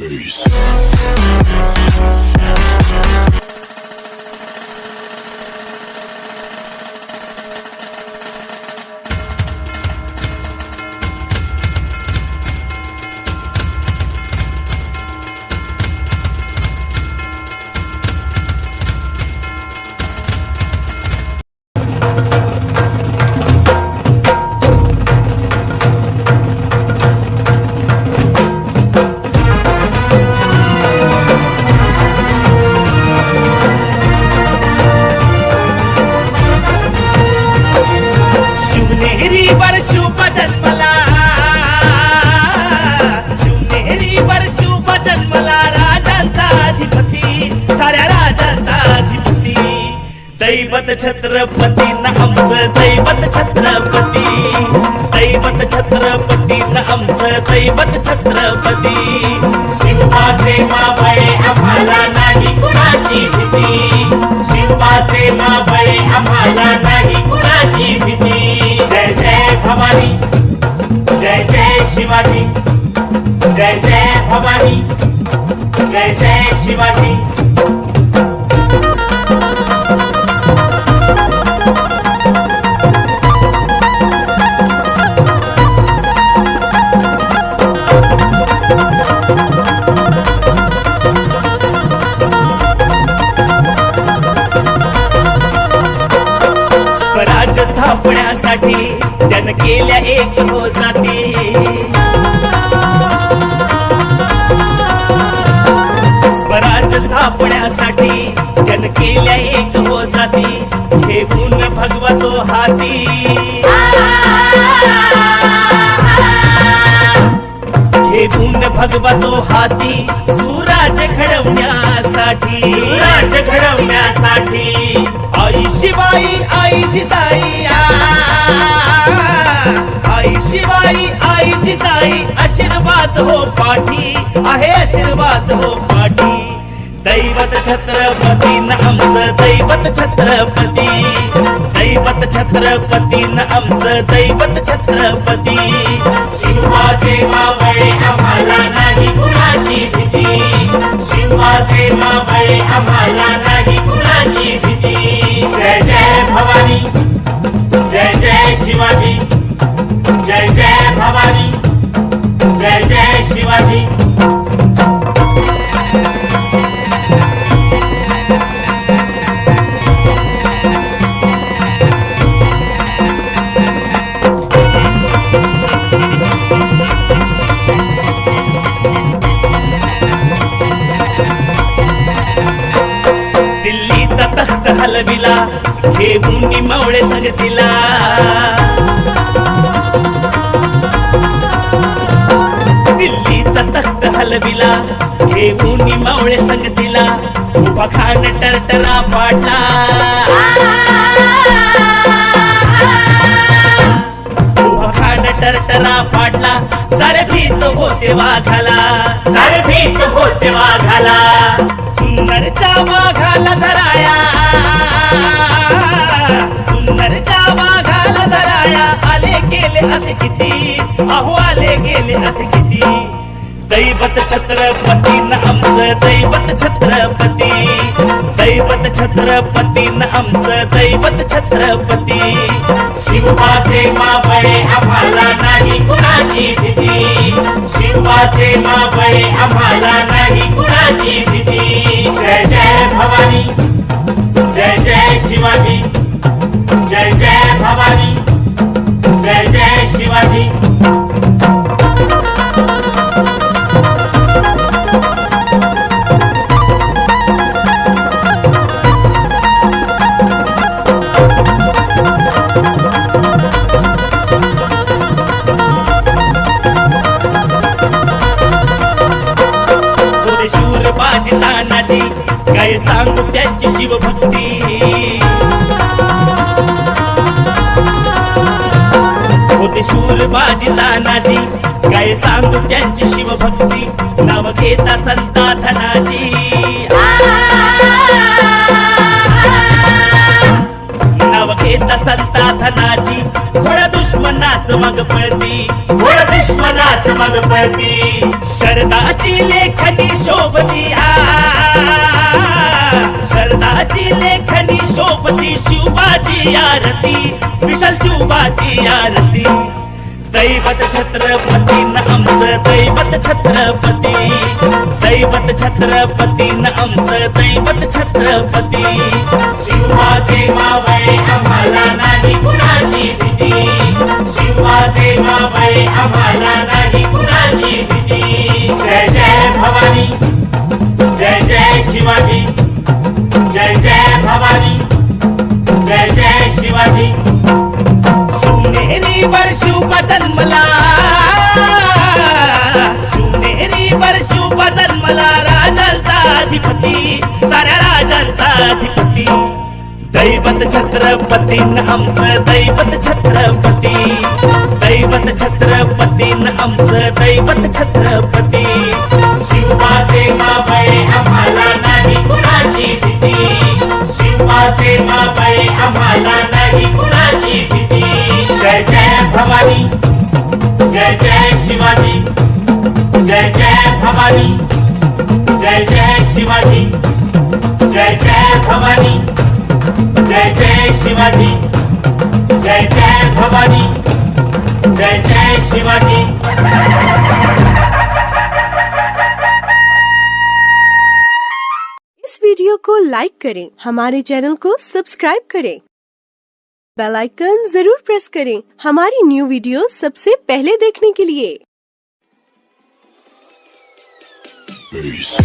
space. दैवत छत्रपती ना आमचं दैवत छत्रपती. दैवत छत्रपती ना आमचं दैवत छत्रपती. शिवपाचे माबळे आम्हाला नाही कुणाची भीती. शिवपाचे माबळे आम्हाला नाही कुणाची भीती. जय जय भवानी जय जय शिवाजी जय जय भवानी जय जय शिवाजी. एक हो जाती। स्वराज्य स्थापण्यासाठी त्यानं केल्या एक हो जाती. घेऊन भगवतो हाती. घेऊन भगवतो हाती सुराज घडवण्यासाठी. राज घडवण्यासाठी. आई शिवाई आई जिजाई आ. आई शिवाई आईची जाई आशीर्वाद हो पाठी. आहे आशीर्वाद हो पाठी. दैवत छत्रपती न आमचं दैवत छत्रपती. दैवत छत्रपती न आमचं दैवत छत्रपती. शिवाचे मावळे आम्हाला नाही कुणाची भीती. शिवाचे मावळे आम्हाला नाही जय जय भवानी जय जय शिवाजी। दिल्लीचा तख्त हलविला घेऊन मावळे संगतीला. तख्त घेऊन मावळे संगतीला पखान टरटरा पाडला पखान टरटरा पाडला सारे भीत होते वाघाला. सारे भीत होते वाघाला. सुंदरच्या वाघाला धराया. सुंदरच्या वाघाला धराया. आले गेले असे किती? अहो आले गेले असे किती? दैवत छत्रपती न आमचं दैवत छत्रपती. दैवत छत्रपती न आमचं दैवत छत्रपती. शिवाचे मावळे आम्हाला नाही कुणाची भीती. शिवाचे मावळे आम्हाला नाही कुणाची भीती. सांगू त्यांची शिवभक्ती. होते शूर बाजी तानाजी काय सांगू त्यांची शिवभक्ती. नाव घेता संता धनाजी नाव घेता संता धनाजी थोड्या दुश्मनाच मग पळती. घोड दुश्मनाच मग पळती. शरदाची लेखनी शोभती आ शोभती शिवबाची आरती विशाल शिवबाची आरती. दैवत छत्रपती न आमचं दैवत छत्रपती. दैवत छत्रपती न आमचं दैवत छत्रपती. शिवाचे मावा अधिपती साऱ्या राजांचा अधिपती. दैवत छत्रपती न आमचं दैवत छत्रपती. दैवत छत्रपती न आमचं दैवत छत्रपती. शिवाचे मावळे आम्हाला नाही कुणाची भीती. शिवाचे मावळे आम्हाला नाही कुणाची भीती. जय जय भवानी जय जय शिवाजी जय जय भवानी. जय जय शिवाजी, जय जय भवानी, जय जय शिवाजी, जय जय भवानी, जय जय शिवाजी। इस वीडियो को लाइक करें, हमारे चैनल को सब्सक्राइब करें। बेल आइकन ज़रूर प्रेस करें, हमारी न्यू वीडियो सबसे पहले देखने के लिए। Peace.